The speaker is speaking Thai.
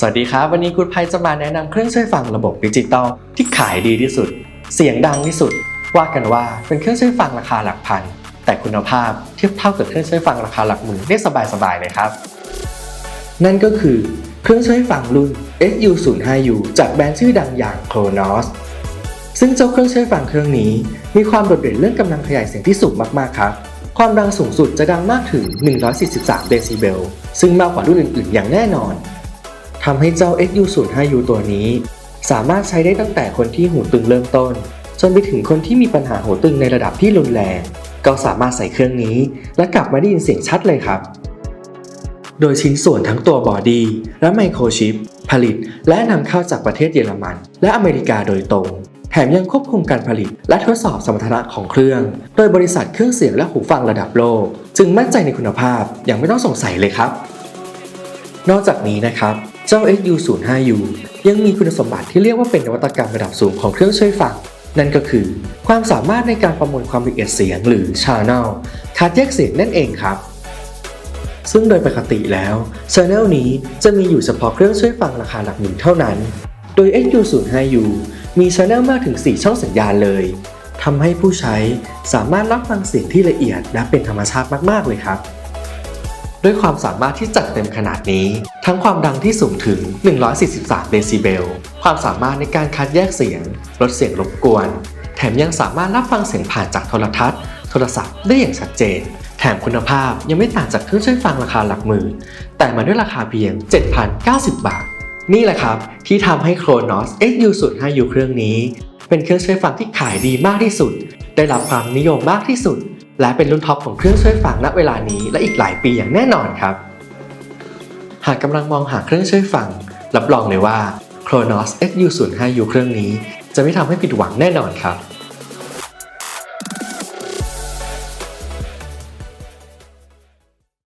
สวัสดีครับ วันนี้คุณไพจะมาแนะนำเครื่องช่วยฟังระบบดิจิตอลที่ขายดีที่สุด เสียงดังที่สุด ว่ากันว่าเป็นเครื่องช่วยฟังราคาหลักพัน แต่คุณภาพเทียบเท่ากับเครื่องช่วยฟังราคาหลักหมื่นได้สบายๆเลยครับ นั่นก็คือเครื่องช่วยฟังรุ่น SU05U จากแบรนด์ชื่อดังอย่าง Kronos ซึ่งเจ้าเครื่องช่วยฟังเครื่องนี้ มีความโดดเด่นเรื่องกำลังขยายเสียงที่สูงมากๆครับความดังสูงสุดจะดังมากถึง 143 เดซิเบล ซึ่งมากกว่ารุ่นอื่นๆ อย่างแน่นอน ทำให้เจ้า XU05U ตัวนี้ สามารถใช้ได้ตั้งแต่คนที่หูตึงเริ่มต้น จนไปถึงคนที่มีปัญหาหูตึงในระดับที่รุนแรง ก็สามารถใส่เครื่องนี้ และกลับมาได้ยินเสียงชัดเลยครับ โดยชิ้นส่วนทั้งตัวบอดี้และไมโครชิป ผลิต และนำเข้าจากประเทศเยอรมัน และอเมริกาโดยตรง แถมยังควบคุมการผลิต และทดสอบสมรรถนะของเครื่อง โดยบริษัทเครื่องเสียงและหูฟังระดับโลก จึงมั่นใจในคุณภาพอย่างไม่ต้องสงสัยเลยครับนอกจากนี้นะครับ เจ้า XU05U ยังมีคุณสมบัติที่เรียกว่าเป็นนวัตกรรมระดับสูงของเครื่องช่วยฟัง นั่นก็คือ ความสามารถในการประมวลความละเอียดเสียงหรือ Channel คัดแยกเสียงนั่นเองครับ ซึ่งโดยปกติแล้ว Channel นี้จะมีอยู่เฉพาะเครื่องช่วยฟังราคาหลักหมื่นเท่านั้น โดย XU05U มี Channel มากถึง 4 ช่องสัญญาณเลยทำให้ผู้ใช้สามารถรับฟังเสียงที่ละเอียดและเป็นธรรมชาติมาก ๆ เลยครับ ด้วยความสามารถที่จัดเต็มขนาดนี้ ทั้งความดังที่สูงถึง 143 เดซิเบล ความสามารถในการคัดแยกเสียง ลดเสียงรบกวน แถมยังสามารถรับฟังเสียงผ่านจากโทรทัศน์ โทรศัพท์ได้อย่างชัดเจน แถมคุณภาพยังไม่ต่างจากเครื่องช่วยฟังราคาหลักหมื่น แต่มาด้วยราคาเพียง 7,090 บาท นี่แหละครับที่ทำให้ Kronos XU05U เครื่องนี้ เป็นเครื่องช่วยฟังที่ขายดีมากที่สุด ได้รับความนิยมมากที่สุด และเป็นรุ่นท็อปของเครื่องช่วยฟังณเวลานี้และอีกหลายปีอย่างแน่นอนครับ หากกำลังมองหาเครื่องช่วยฟัง รับรองเลยว่า Chronos XU05U เครื่องนี้ จะไม่ทำให้ผิดหวังแน่นอนครับ